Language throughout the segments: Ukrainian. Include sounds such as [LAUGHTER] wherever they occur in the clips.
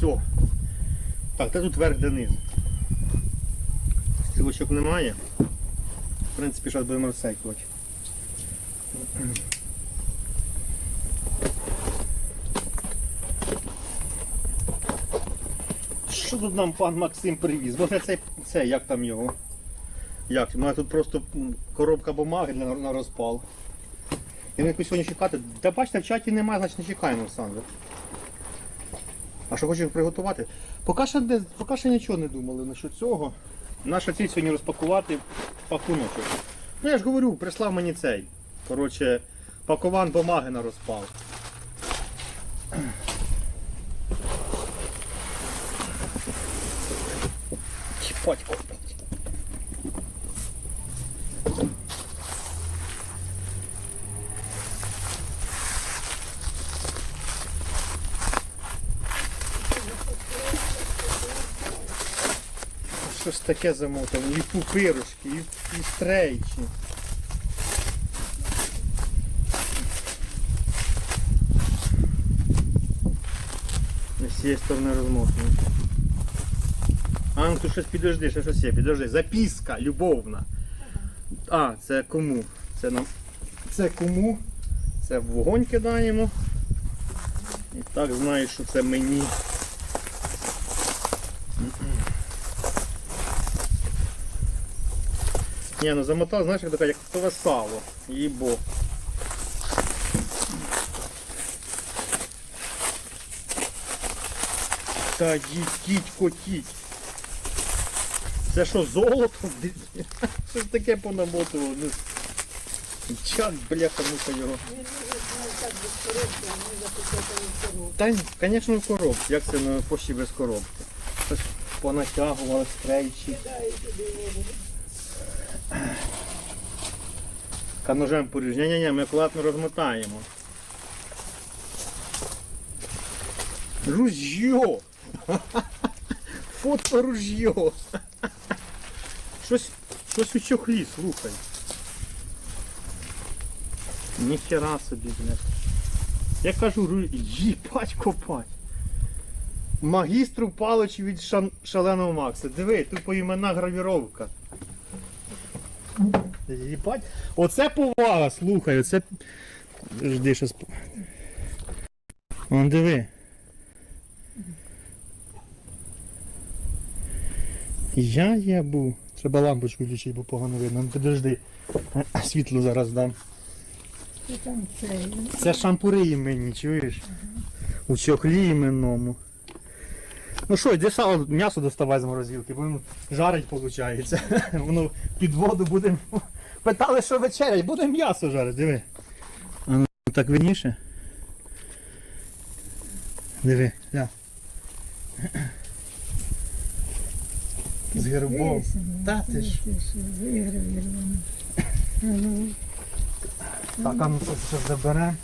Все. Так, де тут верх, де низ? Стрілочок немає. В принципі, зараз будемо розсекувати. Що тут нам пан Максим привіз? Може це, це як там його? Як? У мене тут просто коробка бумаги для на розпал. І на якусь сьогодні чекати. Та бачите, в чаті немає, значить не чекаємо, Олександр. А що хочеш приготувати? Поки ще, де- поки ще нічого не думали насчет цього. Наша ціль сьогодні розпакувати пакуночок. Ну я ж говорю, прислав мені цей. Коротше, пакован бумаги на розпал. Чіпать таке замотано? І пупирушки, і, і стрейчі. З цієї сторони розмотано. А, ну тут щось підожди, ще щось є, підожди. Записка любовна. А, це кому? Це нам. Це кому? Це в вогонь кидаємо. І так знаєш, що це мені. Ні, ну замотав, знаєш, як таке, як готове сало. Їбо. Та їдіть, котіть. Це що, золото? Що ж таке понамотувало? Ну, Чак, бляха, муха його. Та, звісно, в коробці. Як це на пошті без коробки? Щось понатягували стрейчі. Ка ножем поріж. Ні-ні-ні, ми акуратно розмотаємо. Ружьо! [LAUGHS] Фото ружьо! Щось, щось у чохлі, слухай. Ніхера собі, блядь. Я кажу, їбать копать. Магістру паличі від шан... шаленого Макса. Диви, тут по іменах гравіровка. Їбать. Оце повага, слухай, оце. Жди, щас. Вон диви. Я єбу. Треба лампочку включити, бо погано видно. Ну, Підожди. Світло зараз дам. Це шампури іменні, чуєш? У чохлі іменному. Ну що, йди сало, м'ясо доставай з морозилки, бо воно жарить виходить. [LAUGHS] Воно під воду будемо. Питали, що вечерять, буде м'ясо жарити, диви. А ну так видніше. Диви, ля. З гербом. Та ти ж. Виграв Єрвану. Ну, Так, а ну це ще заберемо.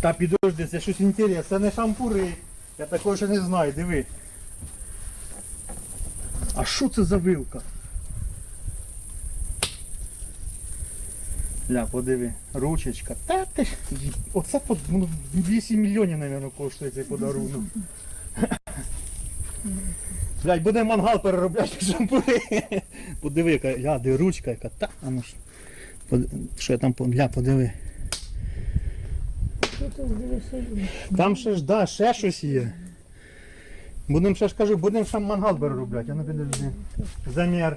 Та підожди, це щось інтересне, це не шампури. Я такого ще не знаю, диви. А що це за вилка? Ля, подиви, ручечка. Та ти ж, оце по ну, 8 мільйонів, мабуть, коштує цей подарунок. [LAUGHS] Блядь, буде мангал переробляти шампури. Подиви, яка, ля, де ручка, яка. Та, а ну ж. Под- Що я там ля, подиви. Там ще ж, да, ще щось є. Будемо ще ж кажу, будемо ще мангал переробляти, а ну підожди. Замір.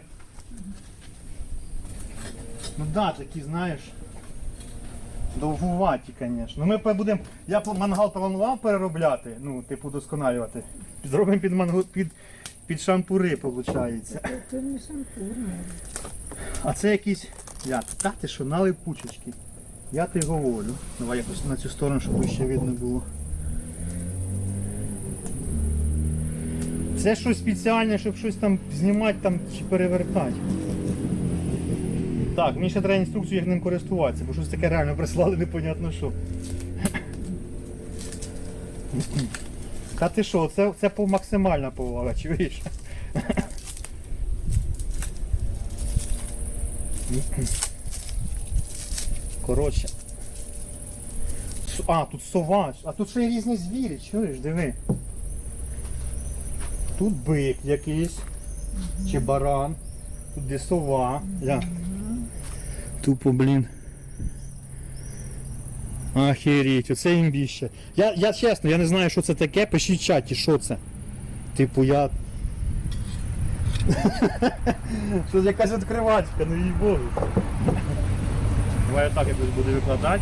Ну да, такі, знаєш. Довгуваті, звісно. Ну ми будемо. Я мангал планував переробляти, ну, типу, досконалювати. Зробимо під мангал під, під шампури, виходить. Це не шампур, мабуть. А це якісь. Я, та ти що, на липучечки. Я ти говорю. Давай якось на цю сторону, щоб ще видно було. Це щось спеціальне, щоб щось там знімати там чи перевертати. Так, мені ще треба інструкцію, як ним користуватися, бо щось таке реально прислали непонятно що. Та ти що, це, це максимальна повага, чуєш? Коротше. А, тут сова. А тут ще й різні звірі, чуєш, диви. Тут бик якийсь, чи баран, тут де сова. Ля. Тупо, блін. Охереть, оце імбіще. Я, я чесно, я не знаю, що це таке, пишіть в чаті, що це. Типу я. [LAUGHS] Щось якась відкривачка, ну їй богу. Давай я так якось буду викладати.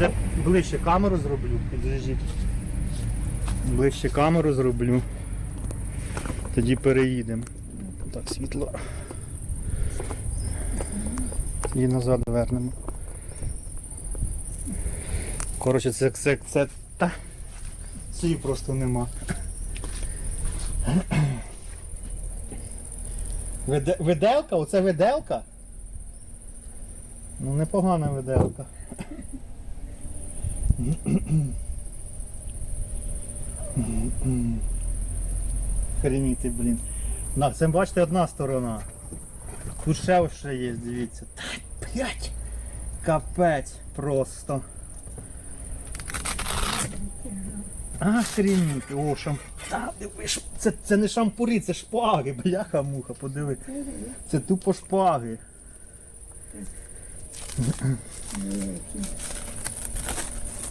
Я ближче камеру зроблю, підождіть. Ближче камеру зроблю. Тоді переїдемо. Так, світло. І назад вернемо. Коротше, це, це, це, та, слів просто нема. Виде, виделка? Оце виделка? Ну непогана виделка. Хреніти, блін. На, це бачите одна сторона. Тут ще ще є, дивіться. Та, блять! Капець просто. Охреніть, о, шам... Та, диви, ш- це, це не шампури, це шпаги, бляха-муха, подиви. Це тупо шпаги.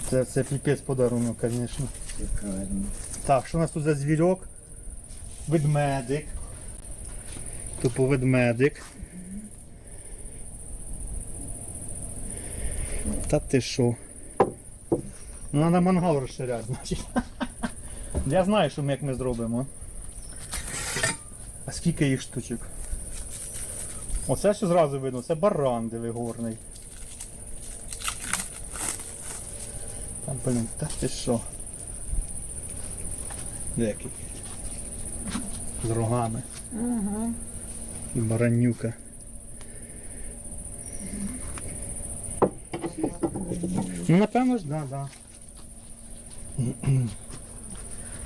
Це, це піпець подарунок, звісно. Так, що у нас тут за звірок? Ведмедик. Тупо ведмедик. Та ти що? Ну, треба мангал розширяти, значить. Я знаю, що ми як ми зробимо. А скільки їх штучок? Оце що зразу видно, це баран диви горний. Та блін, та ти що? Який? З рогами. Ага. Баранюка. Ну, напевно ж, да, да.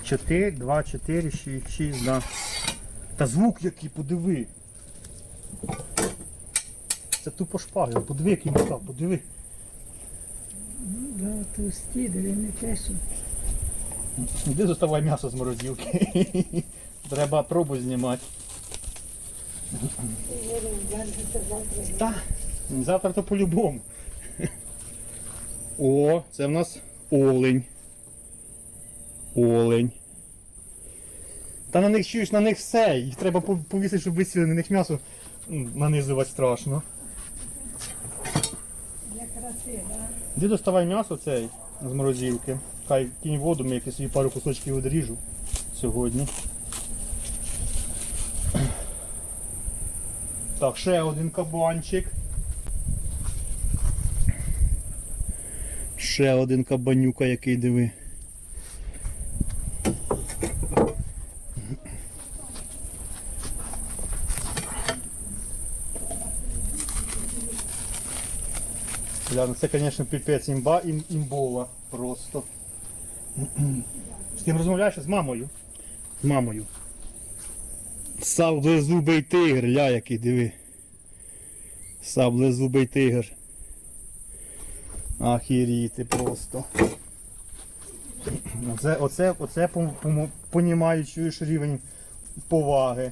4, 2, 4, 6, 6, да. Та звук який, подиви. Це тупо шпаги, подиви, який метал, подиви. Ну, да, товсті, диви, не що. Іди доставай м'ясо з морозилки. [LAUGHS] Треба пробу знімати. Та, завтра то по-любому. О, це в нас олень. Олень. Та на них чуєш, на них все. Їх треба повісити, щоб висіли, на них м'ясо нанизувати страшно. Для краси, да? Іди доставай м'ясо цей з морозилки. Хай кінь воду, ми якісь пару кусочків відріжу сьогодні. Так, ще один кабанчик. Ще один кабанюка, який диви. Бля, ну це, звісно, піпець імба ім, імбова просто. З ким розмовляєш? З мамою. З мамою. Саблезубий тигр, ля який, диви. Саблезубий тигр. Ахіріти просто. Оце, оце, оце понімаю, чуєш рівень поваги.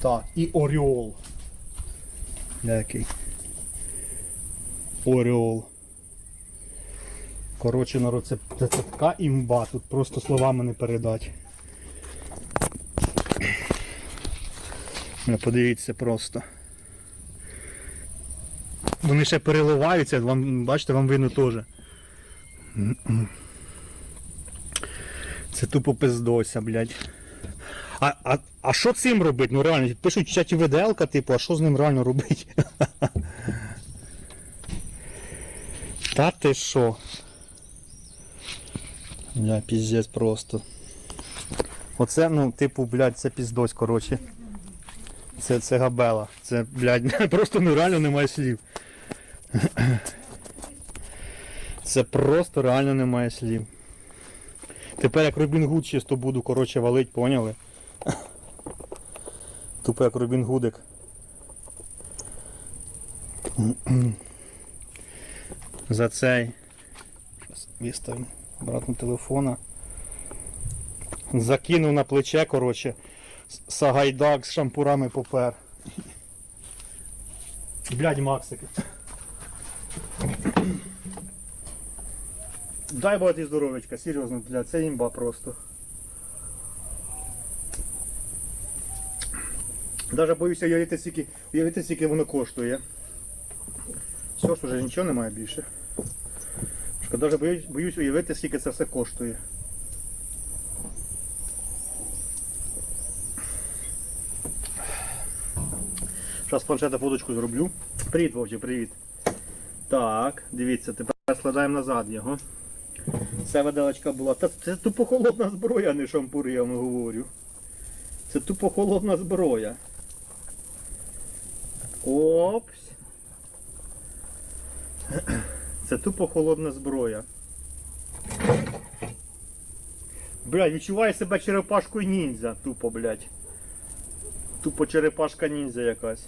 Так, і Оріол. Який? Оріол. Коротше, народ, це, це, це така імба, тут просто словами не передати. Ну, Подивіться просто. Вони ще переливаються, вам, бачите, вам видно теж. Це тупо пиздося, блядь. А, а, а що цим робити? Ну реально, пишуть в чаті виделка, типу, а що з ним реально робити? [LAUGHS] Та ти що? Бля, піздець просто. Оце, ну, типу, блядь, це піздось, коротше. Це, це габела. Це, блядь, [LAUGHS] просто ну реально немає слів. Це просто реально немає слів. Тепер як Робін Гуд чисто буду, коротше, валить, поняли? Тупо як Робін Гудик. За цей. Щас виставимо обратно телефона. Закинув на плече, коротше, сагайдак з шампурами попер. Блядь, Максики. Дай Бог ти здоровечка, серйозно, блядь, це імба просто. Даже боюся уявити, скільки, уявити, скільки воно коштує. Все ж вже нічого немає більше. Шкода, Даже боюсь, боюсь уявити, скільки це все коштує. Зараз планшета фоточку зроблю. Привіт, Вовчик, привіт. Так, дивіться, тепер складаємо назад його. Це виделочка була. Та це тупо холодна зброя, а не шампури, я вам говорю. Це тупо холодна зброя. Опс. Це тупо холодна зброя. Блять, відчуваю себе черепашкою ніндзя, тупо, блядь. Тупо черепашка ніндзя якась.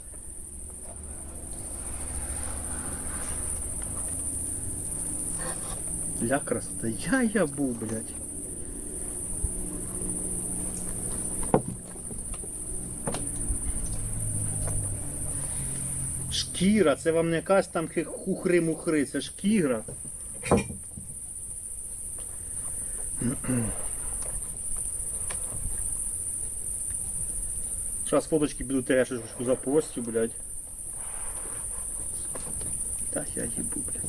Ля красота. Я я був, блядь. Шкіра, це вам не якась там хухри-мухри, це шкіра. Зараз [CLEARS THROAT] фоточки піду теж щось запостю, блядь. Та я їбу, блядь.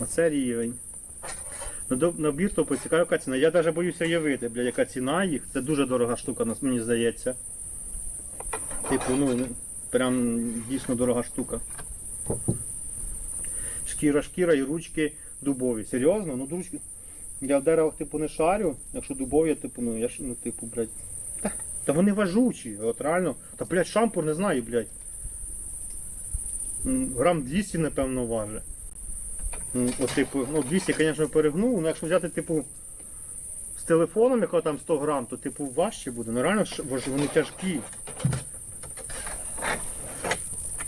Оце рівень. Ну, до- Набір то поцікавив, яка ціна. Я навіть боюся уявити, блядь, яка ціна їх. Це дуже дорога штука, мені здається. Типу, ну, прям дійсно дорога штука. Шкіра, шкіра і ручки дубові. Серйозно? Ну ручки. Я в деревах типу не шарю, якщо дубові, типу, ну я ж ну, типу, блядь. Та, та вони важучі, от реально. Та блядь, шампур не знаю, блядь. Грам 200, напевно, важить. От, типу, ну 200, звісно, перегнув, ну якщо взяти, типу, з телефоном, якого там 100 грам, то типу важче буде. Ну реально вони тяжкі.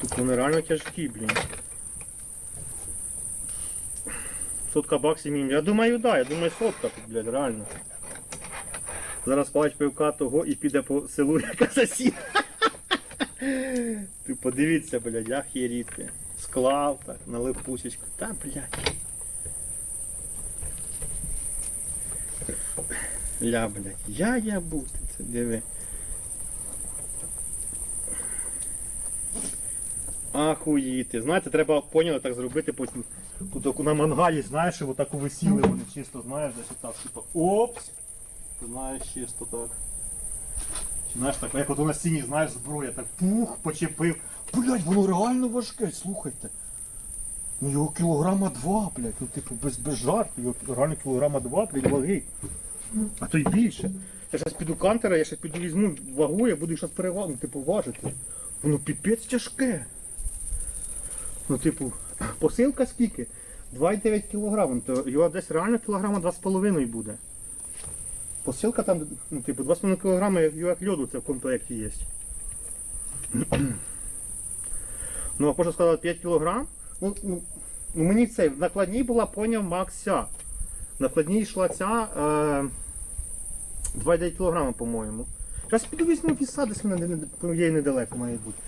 Типу вони реально тяжкі, блін. Сотка баксів мінімум. Я думаю, да, я думаю, сотка тут, блядь, реально. Зараз палач пивка того і піде по селу [LAUGHS] як асасін. Ти подивіться, блядь, я хіріти. Склав так, налив пусечку. Та, блядь. Ля, блядь, я я бути, це диви. Ахуїти. Знаєте, треба поняли так зробити потім. Тут на мангалі, знаєш, і отак висіли вони чисто, знаєш, десь отак, типу, опс. Знаєш, чисто так. Знаєш, так, як от на стіні, знаєш, зброя, так пух, почепив. Блять, воно реально важке, слухайте. Ну його кілограма два, блядь, ну типу без, без жартів, його реально кілограма два, блядь, ваги. А то й більше. Я зараз піду кантера, я зараз піду візьму вагу, я буду зараз перевагу, типу, важити. Воно піпець тяжке. Ну, типу, посилка скільки? 2,9 кг, то його десь реально кілограма 2,5 буде. Посилка там, ну, типу, 2,5 кг його як льоду це в комплекті є. [CLEARS THROAT] Ну, а можна сказати 5 кг. Ну, ну, ну, мені це в накладній була поняв Макся. Накладній йшла ця е, 2,9 кг, по-моєму. Зараз піду візьму віса, десь в мене не- не- є недалеко має бути.